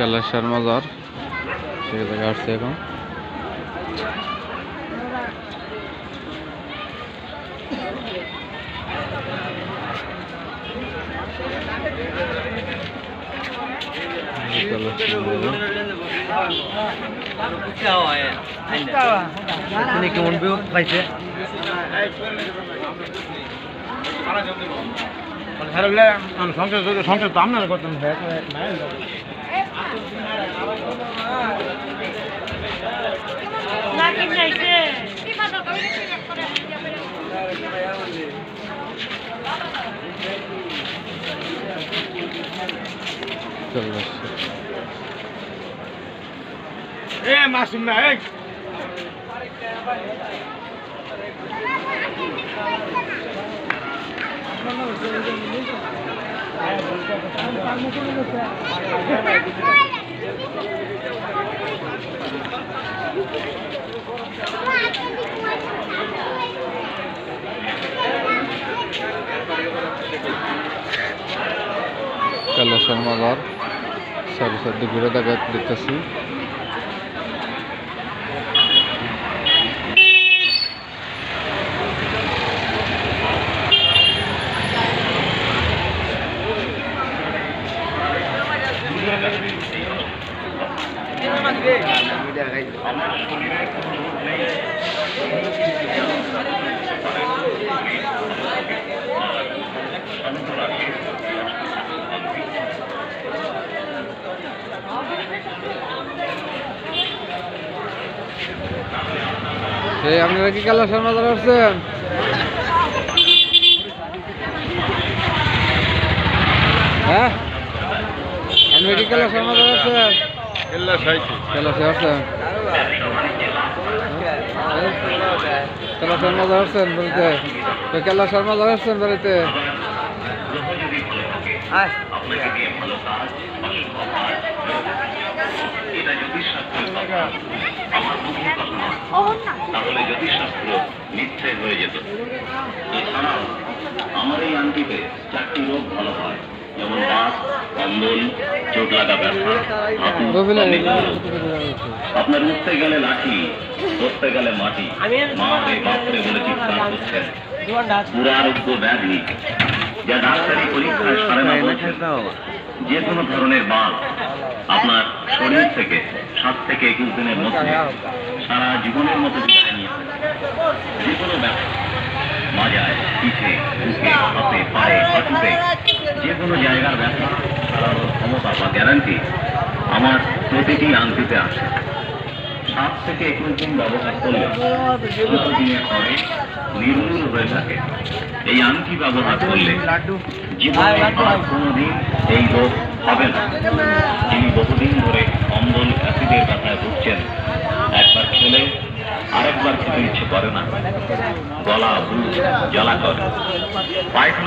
কালাসার মাজার সেই জায়গায় আসছে এখন। কেমন হ্যাঁ, সংসার সংসার তো আপনারা করতেন হ্যাঁ, হ্যাঁ, এ মাসুম না এই কালো শর্মাবার সারি সারি ঘুরে দেখা দেখতেছি। আপনারা কি কালার শর্মা ধরে আসছেন? হ্যাঁ? আপনি কি কালার শর্মা তেলাশি আসছেন তেলাশার মাঝে আসছেন বাড়িতে? কেলাশার মাঝে আসছেন বাড়িতে? তাহলে যদি শাস্ত্র মিথ্যে হয়ে যেত। এছাড়াও আমার এই আংটিতে চারটি রোগ ভালো হয়। কম্বল চোট লাগা ব্যথা। আপনার উঠতে গেলে লাঠি ধরতে গেলে মাটি। বাপরে বলে চিৎকার করছেন দুরারোগ্য ব্যাধি। যা ডাক্তারি পরীক্ষায় সারে না বলছেন যে কোনো ধরনের বাল আপনার শরীর থেকে সাত থেকে একুশ দিনের মধ্যে সারা জীবনের মতো বিদায় নিয়েছে যে কোনো ব্যথা মাজায় পিঠে বুকে হাতে পায়ে হাঁটুতে যে কোনো জায়গার ব্যথা সারানোর ক্ষমতা বা গ্যারান্টি আমার প্রতিটি আংটিতে আসে। সাত থেকে একুশ দিন ব্যবহার করলে দিনের পরে নির্মূল হয়ে থাকে। এই আংটি ব্যবহার করলে জীবনে আর কোনোদিন এই রোগ হবে না। যিনি বহুদিন ধরে অম্বল অ্যাসিডের ব্যথায় ভুগছেন, একবার খেলে আরেকবার খেতে ইচ্ছে করে না। গলা, বুক জ্বালা করে। পায়খানা